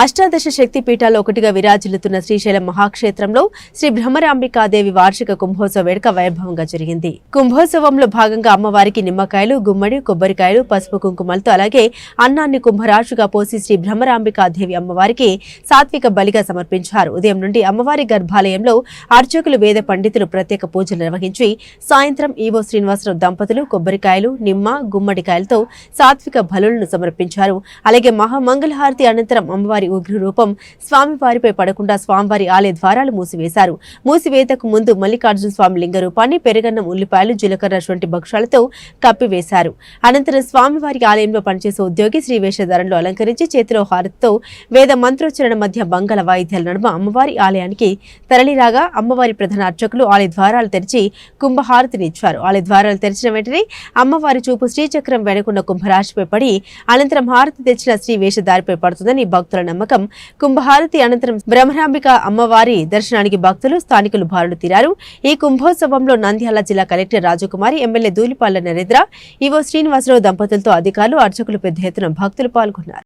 అష్టాదశ శక్తి పీఠాల్లో ఒకటిగా విరాజిల్లుతున్న శ్రీశైలం మహాక్షేత్రంలో శ్రీ భ్రమరాంబికాదేవి వార్షిక కుంభోత్సవ వేడుక వైభవంగా జరిగింది. కుంభోత్సవంలో భాగంగా అమ్మవారికి నిమ్మకాయలు గుమ్మడి కొబ్బరికాయలు పసుపు కుంకుమలతో అలాగే అన్నాన్ని కుంభరాశుగా పోసి శ్రీ భ్రమరాంబికాదేవి అమ్మవారికి సాత్విక బలిగా సమర్పించారు. ఉదయం నుండి అమ్మవారి గర్భాలయంలో అర్చకులు వేద పండితులు ప్రత్యేక పూజలు నిర్వహించి సాయంత్రం ఈవో శ్రీనివాసరావు దంపతులు కొబ్బరికాయలు నిమ్మ గుమ్మడికాయలతో సాత్విక బలులను సమర్పించారు. అలాగే మహామంగళహారతి అనంతరం అమ్మవారి ఉగ్ర రూపం స్వామివారిపై పడకుండా స్వామివారి ఆలయ ద్వారాలు మూసివేశారు. మూసివేతకు ముందు మల్లికార్జున స్వామి లింగ రూపాన్ని పెరగన్నం ఉల్లిపాయలు జీలకర్ర వంటి భక్షాలతో కప్పివేశారు. అనంతరం స్వామివారి ఆలయంలో పనిచేసే ఉద్యోగి శ్రీ వేషధారంలో అలంకరించి చేతిలో హారతితో వేద మంత్రోచ్చరణ మధ్య బంగాళ వాయిద్యాల నడుమ అమ్మవారి ఆలయానికి తరలిరాగా అమ్మవారి ప్రధాన అర్చకులు ఆలయ ద్వారాలు తెరిచి కుంభహారతినిచ్చారు ఆలయ ద్వారాలు తెరిచిన వెంటనే అమ్మవారి చూపు శ్రీచక్రం వెనుకున్న కుంభరాశిపై పడి అనంతరం హారతి తెచ్చిన శ్రీ వేషధారిపై పడుతుందని భక్తుల నమ్మకం. కుంభహారతి అనంతరం బ్రహ్మరాంబిక అమ్మవారి దర్శనానికి భక్తులు స్థానికులు బారులు తీరారు. ఈ కుంభోత్సవంలో నంద్యాల జిల్లా collector Rajakumari MLA Dhulipalla Narendra EO Srinivasa Rao దంపతులతో అధికారులు అర్చకులు పెద్ద ఎత్తున భక్తులు పాల్గొన్నారు.